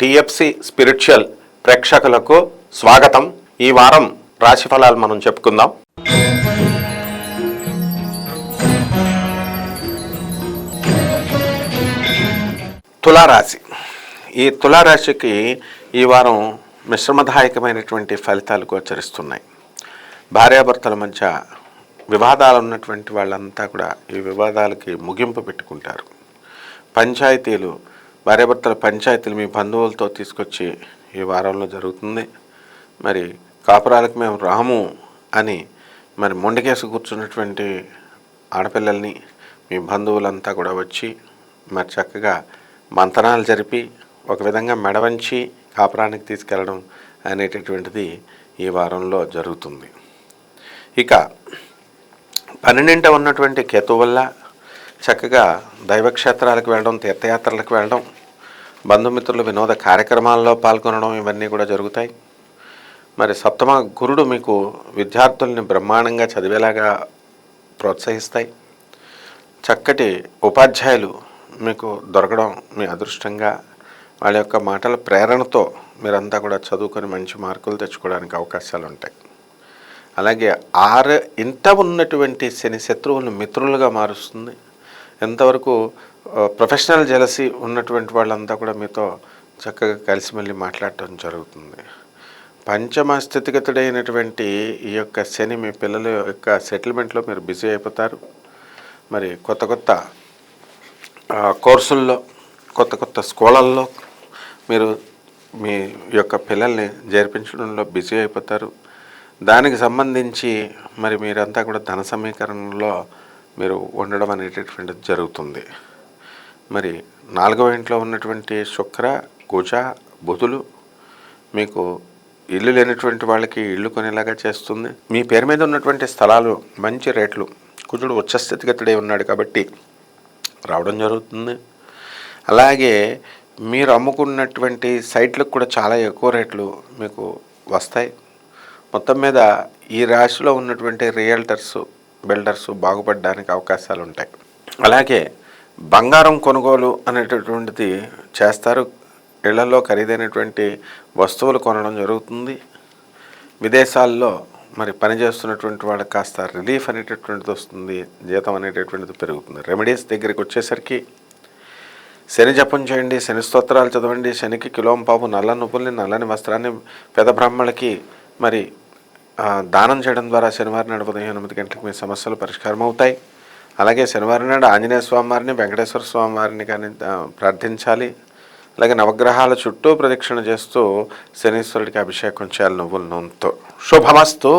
TFC spiritual ప్రేక్షకులకు స్వాగతం. ఈ వారం రాశి ఫలాలు మనం చెప్పుకుందాం. తులారాశి. ఈ తులారాశికి ఈ వారం మిశ్రమదాయకమైనటువంటి ఫలితాలు గోచరిస్తున్నాయి. భార్యాభర్తల మధ్య వివాదాలు ఉన్నటువంటి వాళ్ళంతా కూడా ఈ వివాదాలకి ముగింపు పెట్టుకుంటారు. పంచాయతీలు భార్యాభర్తల పంచాయతీలు మీ బంధువులతో తీసుకొచ్చి ఈ వారంలో జరుగుతుంది. మరి కాపురాలకు మేము రాము అని మరి మొండికేసి కూర్చున్నటువంటి ఆడపిల్లల్ని మీ బంధువులంతా కూడా వచ్చి మరి చక్కగా మంతనాలు జరిపి ఒక విధంగా మెడవంచి కాపురానికి తీసుకెళ్ళడం అనేటటువంటిది ఈ వారంలో జరుగుతుంది. ఇక పన్నెండింట ఉన్నటువంటి కేతు వల్ల చక్కగా దైవక్షేత్రాలకు వెళ్ళడం తీర్థయాత్రలకు వెళ్ళడం బంధుమిత్రులు వినోద కార్యక్రమాల్లో పాల్గొనడం ఇవన్నీ కూడా జరుగుతాయి. మరి సప్తమ గురుడు మీకు విద్యార్థుల్ని బ్రహ్మాండంగా చదివేలాగా ప్రోత్సహిస్తాయి. చక్కటి ఉపాధ్యాయులు మీకు దొరకడం మీ అదృష్టంగా వాళ్ళ యొక్క మాటల ప్రేరణతో మీరంతా కూడా చదువుకొని మంచి మార్కులు తెచ్చుకోవడానికి అవకాశాలు ఉంటాయి అలాగే ఆరు ఇంత ఉన్నటువంటి శని శత్రువులను మిత్రులుగా మారుస్తుంది. ఎంతవరకు ప్రొఫెషనల్ జలసి ఉన్నటువంటి వాళ్ళంతా కూడా మీతో చక్కగా కలిసి మళ్ళీ మాట్లాడటం జరుగుతుంది. పంచమ స్థితిగతుడైనటువంటి ఈ యొక్క శని మీ పిల్లల యొక్క సెటిల్మెంట్లో మీరు బిజీ అయిపోతారు. మరి కొత్త కొత్త కోర్సుల్లో కొత్త కొత్త స్కూళ్ళల్లో మీరు మీ యొక్క పిల్లల్ని చేర్పించడంలో బిజీ అయిపోతారు. దానికి సంబంధించి మరి మీరంతా కూడా ధన సమీకరణలో మీరు ఉండడం అనేటటువంటిది జరుగుతుంది. మరి నాలుగవ ఇంట్లో ఉన్నటువంటి శుక్ర కుజ బుధులు మీకు ఇల్లు లేనటువంటి వాళ్ళకి ఇల్లు కొనేలాగా చేస్తుంది. మీ పేరు మీద ఉన్నటువంటి స్థలాలు మంచి రేట్లు కుజుడు ఉచ్చస్థితిగతుడే ఉన్నాడు కాబట్టి రావడం జరుగుతుంది. అలాగే మీరు అమ్ముకున్నటువంటి సైట్లకు కూడా చాలా ఎక్కువ రేట్లు మీకు వస్తాయి. మొత్తం మీద ఈ రాశిలో ఉన్నటువంటి రియల్టర్స్ బిల్డర్స్ బాగుపడడానికి అవకాశాలు ఉంటాయి అలాగే బంగారం కొనుగోలు అనేటటువంటిది చేస్తారు. ఇళ్ళలో ఖరీదైనటువంటి వస్తువులు కొనడం జరుగుతుంది. విదేశాల్లో మరి పనిచేస్తున్నటువంటి వాళ్ళకి కాస్త రిలీఫ్ అనేటటువంటిది వస్తుంది. జీతం అనేటటువంటిది పెరుగుతుంది. రెమెడీస్ దగ్గరికి వచ్చేసరికి శని జపం చేయండి శని స్తోత్రాలు చదవండి శనికి కిలోం పాపు నల్ల నువ్వుల్ని నల్లని వస్త్రాన్ని పెద బ్రాహ్మణులకి మరి దానం చేయడం ద్వారా శనివారం నాడు ఉదయం ఎనిమిది గంటలకు మీ సమస్యలు పరిష్కారం అవుతాయి అలాగే శనివారం నాడు ఆంజనేయ స్వామివారిని వెంకటేశ్వర స్వామివారిని కానీ ప్రార్థించాలి. అలాగే నవగ్రహాల చుట్టూ ప్రదక్షిణ చేస్తూ శనీశ్వరుడికి అభిషేకం చేయాలి నువ్వుల నూనెతో. శుభమస్తు.